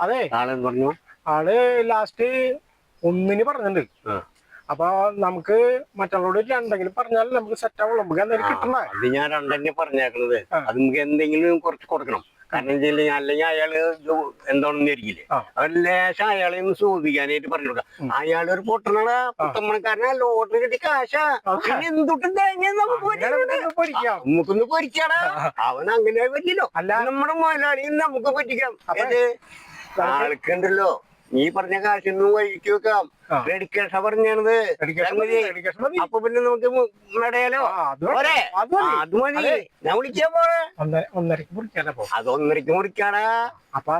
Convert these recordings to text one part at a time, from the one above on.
അതെ. ആളെന്ന് പറഞ്ഞു? ആൾ ലാസ്റ്റ് ഒന്നിന് പറഞ്ഞിട്ടുണ്ട്. അപ്പൊ നമുക്ക് മറ്റുള്ളവരോട് രണ്ടെങ്കിലും പറഞ്ഞാൽ നമുക്ക് സെറ്റ് ആവുള്ളൂ. നമുക്ക് എന്തെങ്കിലും കിട്ടണേ. അത് ഞാൻ രണ്ടെന്നെ പറഞ്ഞേക്കണത്. അത് നമുക്ക് എന്തെങ്കിലും കുറച്ച് കൊടുക്കണം. കാരണം ഞാൻ അല്ലെങ്കിൽ അയാൾ എന്താണെന്ന് ആയിരിക്കില്ലേ ആ. അവർ ലേശം അയാളെ ഒന്ന് ചോദിക്കാനായിട്ട് പറഞ്ഞു കൊടുക്കാം. അയാൾ ഒരു പൊട്ടണ പുത്തമ്മണക്കാരനാ ലോട്ടറി കിട്ടി. പിന്നെ എന്തുട്ടും തേങ്ങ പൊരിക്കാം. നമുക്കൊന്ന് പൊരിക്കാടാ. അവൻ അങ്ങനെ പറ്റില്ലോ അല്ല. നമ്മുടെ മുതലാളിയും നമുക്ക് പറ്റിക്കാം അപ്പൊ ആൾക്കുണ്ടല്ലോ. നീ പറഞ്ഞ കാശൊന്നും വഴിക്ക് വെക്കാം. ഡെഡിക്കേഷൻ മതി. അപ്പൊ പിന്നെ നമുക്ക് നടയാലോ? അത് മതി. ഞാൻ വിളിക്കാൻ പോണേ. ഒന്നര ഒന്നരക്ക് പൊരിക്കാനപ്പോ അത് ഒന്നരക്ക് മുറിക്കാടാ. അപ്പൊ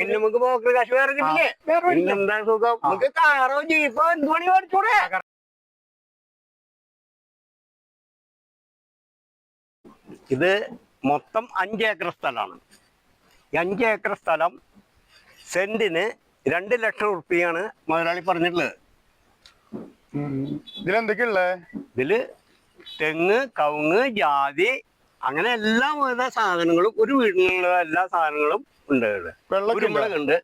പിന്നെ നമുക്ക് പോക്കർ കാശ് വേറെ കിട്ടില്ലേ? പിന്നെന്താ സുഖം? നമുക്ക് കാറോ ജീപ്പോ എന്ത് പണി മേടിച്ചൂടെ? ഇത് മൊത്തം അഞ്ച് ഏക്കർ സ്ഥലമാണ്. ഈ അഞ്ച് ഏക്കർ സ്ഥലം സെന്റിന് രണ്ട് ലക്ഷം റുപ്യാണ് മുതലാളി പറഞ്ഞിട്ടുള്ളത്. ഇതിലെന്തൊക്കെയുള്ളേ? ഇതിൽ തെങ്ങ് കവുങ്ങ് ജാതി അങ്ങനെ എല്ലാ വിധ സാധനങ്ങളും ഒരു വീടിനുള്ള എല്ലാ സാധനങ്ങളും ഉണ്ട് കുരുമുളകുണ്ട്.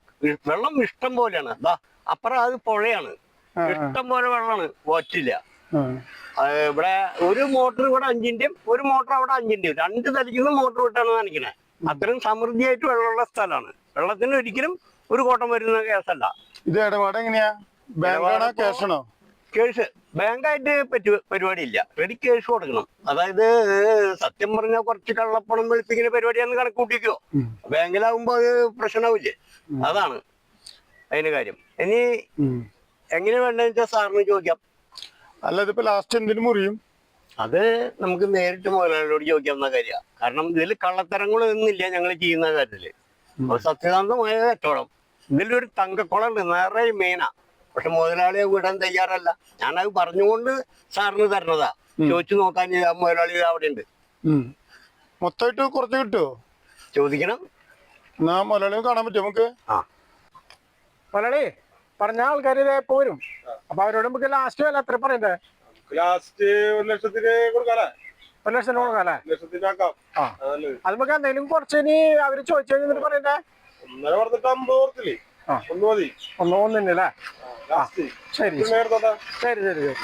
വെള്ളം ഇഷ്ടം പോലെയാണ്. അപ്പറ അപ്പുറം അത് പുഴയാണ്. ഇഷ്ടം പോലെ വെള്ളമാണ്. വറ്റില്ല. ആ. ഇവിടെ ഒരു മോട്ടർ ഇവിടെ അഞ്ചിന്റെയും ഒരു മോട്ടർ അവിടെ അഞ്ചിന്റെയും. രണ്ട് തലിക്കുന്ന മോട്ടർ വിട്ടാണ് നനയ്ക്കണേ അത്രയും സമൃദ്ധിയായിട്ട് വെള്ളമുള്ള സ്ഥലമാണ്. വെള്ളത്തിന് ഒരിക്കലും ഒരു കോട്ടം വരുന്ന കേസല്ല. ഇത് ഇടപാട് എങ്ങനെയാ? ബാങ്കാണോ ക്യാഷാണോ കേസ് ബാങ്കായിട്ട് പറ്റു പരിപാടിയില്ല. റെഡി കേസ് കൊടുക്കണം. അതായത് സത്യം പറഞ്ഞാൽ കുറച്ച് കള്ളപ്പണം വെളുപ്പിക്കുന്ന പരിപാടിയാന്ന് കണക്ക് കൂട്ടിക്കോ. ബാങ്കിലാവുമ്പോ അത് പ്രശ്നമാവില്ലേ അതാണ് അതിന്റെ കാര്യം. ഇനി എങ്ങനെ വേണ്ടെന്ന് വെച്ചാൽ സാറിന് ചോദിക്കാം. അല്ല ഇതിപ്പോ ലാസ്റ്റ് എന്തിനു മുറിയും? അത് നമുക്ക് നേരിട്ട് മുതലാളിയോട് ചോദിക്കാവുന്ന കാര്യമാണ് കാരണം ഇതിൽ കള്ളത്തരങ്ങളൊന്നുമില്ല ഞങ്ങൾ ചെയ്യുന്ന കാര്യത്തിൽ. സത്യസന്ധമായ കച്ചവടം. ഇതിലൊരു തങ്കക്കുളം ഉണ്ട് നിറയെ മീനാ. പക്ഷെ മുതലാളിയെ വിടാൻ തയ്യാറല്ല. ഞാനത് പറഞ്ഞുകൊണ്ട് സാറിന് തരണതാ. ചോദിച്ചു നോക്കാൻ മുതലാളി അവിടെ ഉണ്ട്. മൊത്തമായിട്ട് കുറച്ച് കിട്ടുമോ ചോദിക്കണം. എന്നാ മുതലാളിയെ കാണാൻ പറ്റുമോ നമുക്ക്? ആ. മുതലാളി പറഞ്ഞ ആൾക്കാർ ഇതേ പോരും. അപ്പൊ അവരോട് നമുക്ക് ലാസ്റ്റ് വില എത്ര പറയണ്ടേ? ലാസ്റ്റ് ഒരു ലക്ഷത്തിന് കൊടുക്കാല്ലേ ഒരു ലക്ഷം രൂപ ഒരു ലക്ഷത്തിന് ആക്കാം ആ. അതല്ലേ. അത് നമുക്ക് എന്തെങ്കിലും കുറച്ച് ഇനി അവർ ചോദിച്ചു കഴിഞ്ഞിട്ട് പറയണ്ടേ? ഒന്നര പറഞ്ഞിട്ട് അമ്പത് ഓർത്തില്ലേ ആ. ഒന്ന് മതി. ഒന്ന് ഒന്നിന് അല്ലേ? ശരി ശരി. ശരി ശരി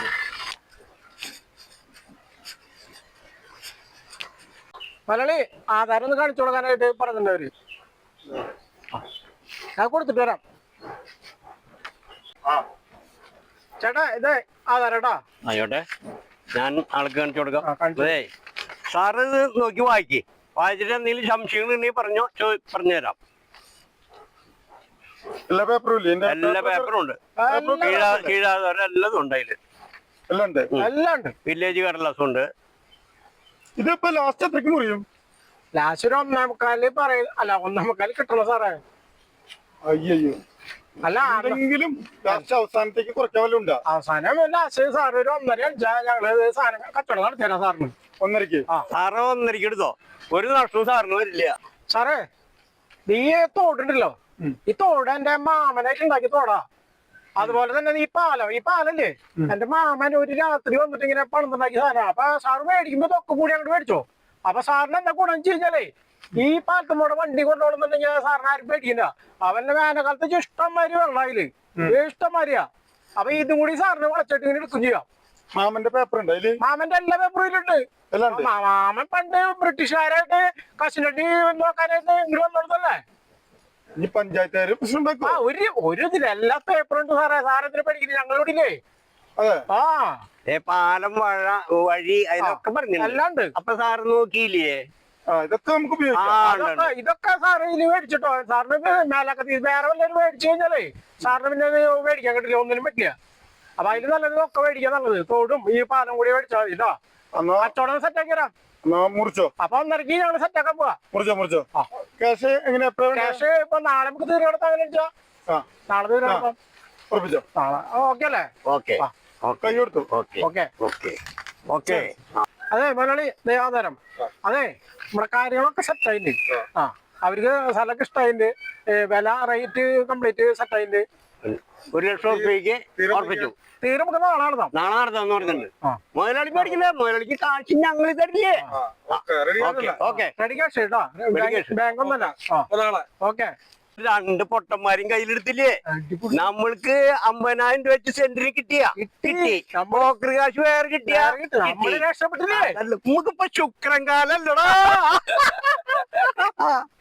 മലയാളി ആധാരം ഒന്ന് കാണിച്ചു കൊടുക്കാനായിട്ട് പറഞ്ഞിട്ടുണ്ട് അവർ. ഞാൻ കൊടുത്തിട്ട് വരാം. ചേട്ടാ ഇത് ആധാരം കേട്ടോ? ആയിക്കോട്ടെ. ഞാൻ ആൾക്ക് കാണിച്ചു കൊടുക്കാം. അതെ സാറ് ഇത് നോക്കി വായിക്കേ. വായിച്ചിട്ട് എന്തെങ്കിലും സംശയങ്ങൾ ഉണ്ടെങ്കിൽ പറഞ്ഞോ ചോ- പറഞ്ഞുതരാം. എല്ലാ പേപ്പറും എല്ലാ പേപ്പറും ഉണ്ട്. എല്ലാം കീഴാ കീഴാധാരം എല്ലതും ഉണ്ട് അതിൽ. ഉണ്ട്. ഉണ്ട്. വില്ലേജ് കടലാസും ഉണ്ട്. ഇതിപ്പോ ലാസ്റ്റ് എത്രക്ക് മുറിയും? ലാസ്റ്റ് ഒരു ഒന്നേ പറയ അല്ല ഒന്നേ മുക്കാൽ കിട്ടണം സാറേ. അയ്യോ അല്ല ലാസ്റ്റ് അവസാനത്തേക്ക് കുറയ്ക്കാൻ വല്ലതും ഉണ്ടാ? അവസാനം ലാസ്റ്റ് സാറ് ഒരു ഒന്നര അടിച്ചാ ഞങ്ങൾ സാധനം കച്ചവടം നടത്തിയാ സാറിന്. ഒന്നരക്ക് ആ. സാറ് ഒന്നരക്ക് എടുത്തോ? ഒരു നഷ്ടവും സാറിന് വരില്ല. സാറേ നീ തോടുണ്ടല്ലോ. ഈ തോട് എന്റെ മാമനായിട്ട് ഉണ്ടാക്കി തോടാ. അതുപോലെ തന്നെ ഈ പാലം ഈ പാലല്ലേ? എന്റെ മാമൻ ഒരു രാത്രി വന്നിട്ട് ഇങ്ങനെ പണിതുണ്ടാക്കി സാധനം. അപ്പൊ സാറ് മേടിക്കുമ്പോ തൊക്കെ കൂടി അങ്ങോട്ട് മേടിച്ചോ. അപ്പൊ സാറിന് എന്താ ഗുണം കഴിഞ്ഞാലേ ഈ പാട്ട് പാലത്തുമ്മൂടെ വണ്ടി കൊണ്ടുപോകണമെന്നുണ്ടെങ്കിൽ സാറിന് ആരും പേടിക്കില്ല. അവന്റെ വേനൽക്കാലത്ത് ഇഷ്ടംമാതിരി വെള്ളമായിൽ ഇഷ്ടംമാതിരിയാ അപ്പൊ ഇതും കൂടി സാറിന് വളച്ചിട്ട് ഇങ്ങനെ എടുക്കും ചെയ്യാം. മാമന്റെ പേപ്പർ ഉണ്ട്. അതിൽ മാമന്റെ എല്ലാ പേപ്പറിലുണ്ട് ഇല്ലുണ്ട് മാമൻ പണ്ട് ബ്രിട്ടീഷുകാരായിട്ട് കശിനടി നോക്കാനായിട്ട് പഞ്ചായത്തുകാര് പ്രശ്നം ആ ഒരു ഒരു എല്ലാ പേപ്പറും ഉണ്ട് സാറേ. സാറത്തിന് പഠിക്കുന്നത് ഞങ്ങളോടില്ലേ അതെ. ആ. പാലം വഴ വഴി അതിനൊക്കെ പറഞ്ഞു അല്ലാണ്ട് അപ്പൊ സാറ് നോക്കിയില്ലേ? ഇതൊക്കെ നമുക്ക് ഉപയോഗിക്കാം. ഇതൊക്കെ സാറ് ഇനി മേടിച്ചിട്ടോ? സാറിന് മേലാക്കത്തി വേറെ വല്ലതും മേടിച്ചു കഴിഞ്ഞാലേ സാറിന് പിന്നെ മേടിക്കാൻ കിട്ടില്ല ഒന്നിനും പറ്റില്ല. അപ്പൊ അതിന് നല്ലത് ഒക്കെ മേടിക്കാൻ നല്ലത്. തോടും ഈ പാലം കൂടി മേടിച്ചാൽ മതി കേട്ടോ കച്ചവടം സെറ്റാക്കി തരാം എന്നാ മുറിച്ചോ? അപ്പൊ ഒന്നരക്ക് ഞങ്ങൾ സെറ്റാക്കാൻ പോവാ. മുറിച്ചോ മുറിച്ചോ. ക്യാഷ് എങ്ങനെ എപ്പോഴാണ് ക്യാഷ് ഇപ്പൊ നാളെ നമുക്ക് തീരെ കൊടുത്താൽ നാളെ തീരെ കൊടുക്കാം ഉറപ്പിച്ചോ? നാളെ. ഓക്കെ അല്ലേ? ഓക്കെ. കൈ കൊടുത്തു. ഓക്കെ. ഓക്കെ. ഓക്കെ. ഓക്കെ. അതെ മലയാളി ദയാധാരം. അതെ നമ്മുടെ കാര്യങ്ങളൊക്കെ സെറ്റ് ആയിട്ടുണ്ട് ആ. അവർക്ക് സ്ഥലമൊക്കെ ഇഷ്ടമായിട്ടുണ്ട് വില റേറ്റ് കംപ്ലീറ്റ് സെറ്റ് ആയിട്ടുണ്ട് ഒരു ലക്ഷം റുപ്യക്ക് ഉറപ്പിച്ചു. തീരെ നമുക്ക് നാളെ നടത്താം നാളെ നടത്താന്ന് പറഞ്ഞിട്ടുണ്ട്. മുതലാളി പേടിക്കില്ല മുതലാളിക്ക് കാശ് ഞങ്ങൾ തരില്ലേ? ഓക്കെ റെഡി കാശ് കേട്ടോ ബാങ്ക് ഒന്നല്ല. ഓക്കെ. രണ്ട് പൊട്ടന്മാരും കയ്യിലെടുത്തില്ലേ. നമ്മൾക്ക് അമ്പതിനായിരം രൂപ വെച്ച് സെന്ററിൽ കിട്ടിയ. കിട്ടി. ബ്രോക്കർ കാശ് വേറെ കിട്ടിയ. നമ്മൾ രക്ഷപ്പെട്ടില്ലേ? നമുക്കിപ്പോ ശുക്രൻ കാലല്ലടാ.